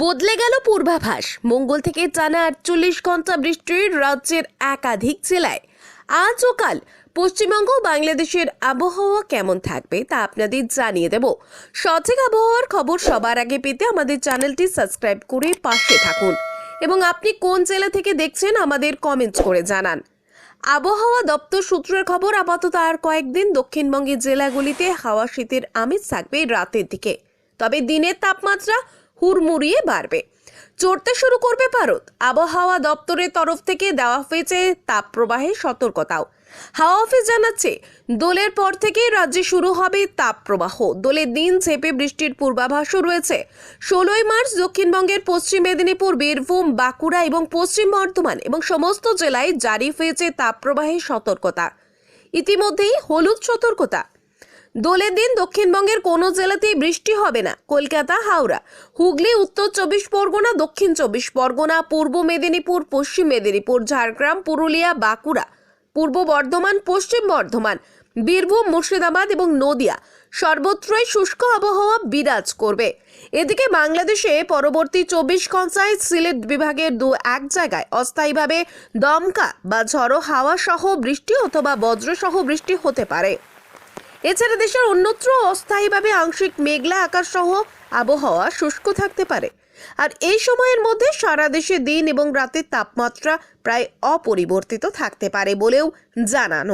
বদলে গেল পূর্বাভাস। মঙ্গল থেকে টানা আটচল্লিশ ঘণ্টা বৃষ্টির রাজ্যের একাধিক জেলায়। আজ ও কাল পশ্চিমবঙ্গ বাংলাদেশের আবহাওয়া কেমন থাকবে তা আপনাদের জানিয়ে দেব। সঠিক আবহাওয়ার খবর সবার আগে পেতে আমাদের চ্যানেলটি সাবস্ক্রাইব করে পাশে থাকুন এবং আপনি কোন জেলা থেকে দেখছেন আমাদের কমেন্টস করে জানান। আবহাওয়া দপ্তর সূত্রের খবর, আপাতত আর কয়েকদিন দক্ষিণবঙ্গের জেলাগুলিতে হাওয়া শীতের আমেজ থাকবে রাতের দিকে। তবে দিনের তাপমাত্রা হুড়মুড়িয়ে বাড়বে। চড়তে শুরু করবে ভারত। আবহাওয়া দপ্তরের তরফ থেকে দেওয়া হয়েছে তাপপ্রবাহের সতর্কতাও। হাওয়া অফিস জানাচ্ছে, দোলের পর থেকেই রাজ্যে শুরু হবে তাপপ্রবাহ। দোলের দিন ঝেপে বৃষ্টির পূর্বাভাসও রয়েছে। ষোলোই মার্চ দক্ষিণবঙ্গের পশ্চিম মেদিনীপুর, বীরভূম, বাঁকুড়া এবং পশ্চিম বর্ধমান এবং সমস্ত জেলায় জারি হয়েছে তাপপ্রবাহের সতর্কতা। ইতিমধ্যেই হলুদ সতর্কতা। দোলের দিন দক্ষিণবঙ্গের কোনো জেলাতেই বৃষ্টি হবে না। কলকাতা, হাওড়া, হুগলি, উত্তর চব্বিশ পরগনা, দক্ষিণ চব্বিশ পরগনা, পূর্ব মেদিনীপুর, পশ্চিম মেদিনীপুর, ঝাড়গ্রাম, পুরুলিয়া, বাঁকুড়া, পূর্ব বর্ধমান, পশ্চিম বর্ধমান, বীরভূম, মুর্শিদাবাদ এবং নদিয়া সর্বত্রই শুষ্ক আবহাওয়া বিরাজ করবে। এদিকে বাংলাদেশে পরবর্তী চব্বিশ ঘন্টায় সিলেট বিভাগের দু এক জায়গায় অস্থায়ীভাবে দমকা বা ঝড়ো হাওয়া সহ বৃষ্টি অথবা বজ্রসহ বৃষ্টি হতে পারে। এছাড়া দেশের অন্যত্র অস্থায়ীভাবে আংশিক মেঘলা আকাশ সহ আবহাওয়া শুষ্ক থাকতে পারে। আর এই সময়ের মধ্যে সারা দেশে দিন এবং রাতের তাপমাত্রা প্রায় অপরিবর্তিত থাকতে পারে বলেও জানানো